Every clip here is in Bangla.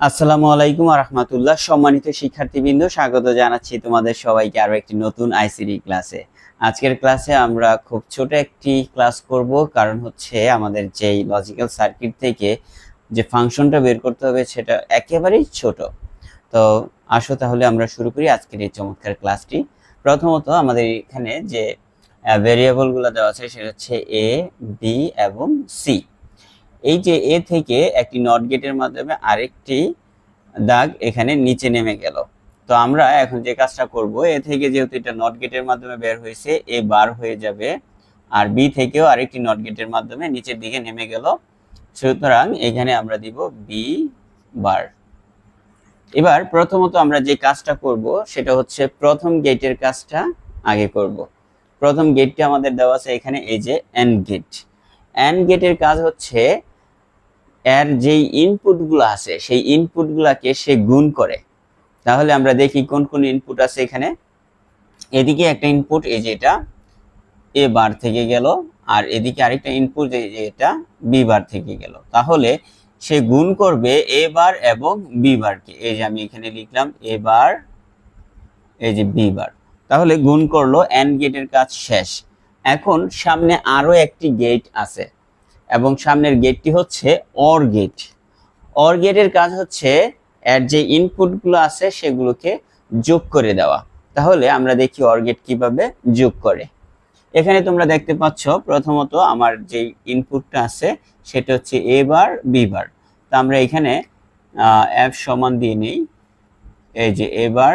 আসসালামু আলাইকুম রহমতুল্লাহ। সম্মানিত শিক্ষার্থীবৃন্দ, স্বাগত জানাচ্ছি তোমাদের সবাইকে আরও একটি নতুন আইসিডি ক্লাসে। আজকের ক্লাসে আমরা খুব ছোট একটি ক্লাস করব, কারণ হচ্ছে আমাদের যেই লজিক্যাল সার্কিট থেকে যে ফাংশনটা বের করতে হবে সেটা একেবারেই ছোট। তো আসো তাহলে আমরা শুরু করি আজকের এই চমৎকার ক্লাসটি। প্রথমত আমাদের এখানে যে ভেরিয়েবলগুলো দেওয়া আছে সেটা হচ্ছে এ বি এবং সি এই যে এ থেকে একটি নট গেটের মাধ্যমে আরেকটি দাগ এখানে নিচে নেমে গেল। তো আমরা এখন যে কাজটা করব, এ থেকে যেহেতু এটা নট গেটের মাধ্যমে বের হয়েছে, এ বার হয়ে যাবে আর বি থেকেও আরেকটি নট গেটের মাধ্যমে নিচের দিকে নেমে গেল। সুতরাং এখানে আমরা দিব বি বার। এবার প্রথমত আমরা যে কাজটা করব, সেটা হচ্ছে প্রথম গেটের কাজটা আগে করব। প্রথম গেটটি আমাদের দেওয়া আছে এখানে এই যে এন্ড গেট। এন্ড গেটের কাজ হচ্ছে এর যেই ইনপুটগুলো আছে, সেই ইনপুটগুলোকে সে গুণ করে। তাহলে আমরা দেখি কোন কোন ইনপুট আছে এখানে। এদিকে একটা ইনপুট এই যে এটা, এ বার থেকে গেল, আর এদিকে আরেকটা ইনপুট এই যে এটা বি বার থেকে গেল। তাহলে সে গুণ করবে এ বার এবং বি বারকে এই যে আমি এখানে লিখলাম এ বার, এই যে বি বার। তাহলে গুণ করল এন্ড গেটের কাজ শেষ। এখন সামনে আরও একটি গেট আছে। এবং সামনের গেটটি হচ্ছে অর গেট অর গেটের কাজ হচ্ছে এর যে ইনপুটগুলো আছে সেগুলোকে যোগ করে দেওয়া। তাহলে আমরা দেখি অর গেট কীভাবে যোগ করে। এখানে তোমরা দেখতে পাচ্ছ, প্রথমত আমার যে ইনপুটটা আছে সেটা হচ্ছে এ বার বি বার তো আমরা এখানে এফ সমান দিয়ে নিই। এই যে এ বার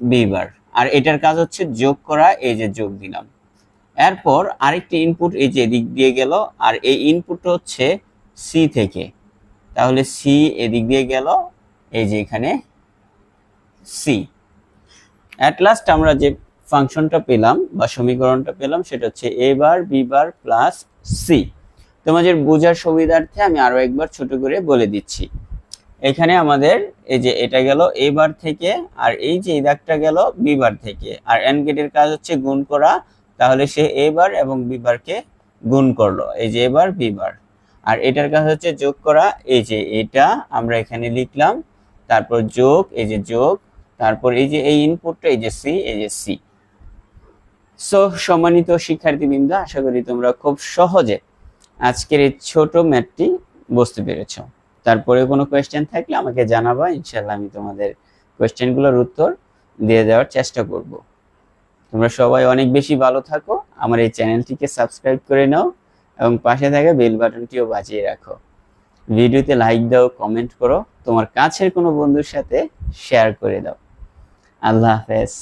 বি বার আর এটার কাজ হচ্ছে যোগ করা, এই যে যোগ দিলাম। এরপর আরেকটি ইনপুট এই যে এদিক দিয়ে গেল, আর এই ইনপুটটা হচ্ছে সি থেকে। তাহলে সি এদিক দিয়ে গেল, এই যে এখানে সি অ্যাট লাস্ট আমরা যে ফাংশনটা পেলাম বা সমীকরণটা পেলাম, সেটা হচ্ছে A bar B bar plus C তোমাদের বোঝার সুবিধার্থে আমি আরও একবার ছোট করে বলে দিচ্ছি। এখানে আমাদের এই যে এটা গেল এ বার থেকে, আর এই যে এই দাগটা গেল বি বার থেকে। আর এন গেটের কাজ হচ্ছে গুণ করা তাহলে সে এ বার এবং বি বারকে গুণ করল। এই যে এবার বি বার। আর এটার কাজ হচ্ছে যোগ করা। এই যে এটা আমরা এখানে লিখলাম। তারপর যোগ, এই যে যোগ। তারপর এই যে এই ইনপুটটা এই যে সি এই যে সি সো সম্মানিত শিক্ষার্থীবৃন্দ, আশা করি তোমরা খুব সহজে আজকের এই ছোট ম্যাথটি বুঝতে পেরেছ। তারপরে কোনো কোয়েশ্চেন থাকলে আমাকে জানাবা। ইনশাল্লাহ আমি তোমাদের কোয়েশ্চেনগুলোর উত্তর দিয়ে দেওয়ার চেষ্টা করব। তোমরা সবাই অনেক বেশি ভালো থাকো। আমার এই চ্যানেলটিকে সাবস্ক্রাইব করে নাও এবং পাশে থাকা বেল বাটনটিও বাজিয়ে রাখো। ভিডিওতে লাইক দাও, কমেন্ট করো, তোমার কাছের কোনো বন্ধুর সাথে শেয়ার করে দাও। আল্লাহ হাফেজ।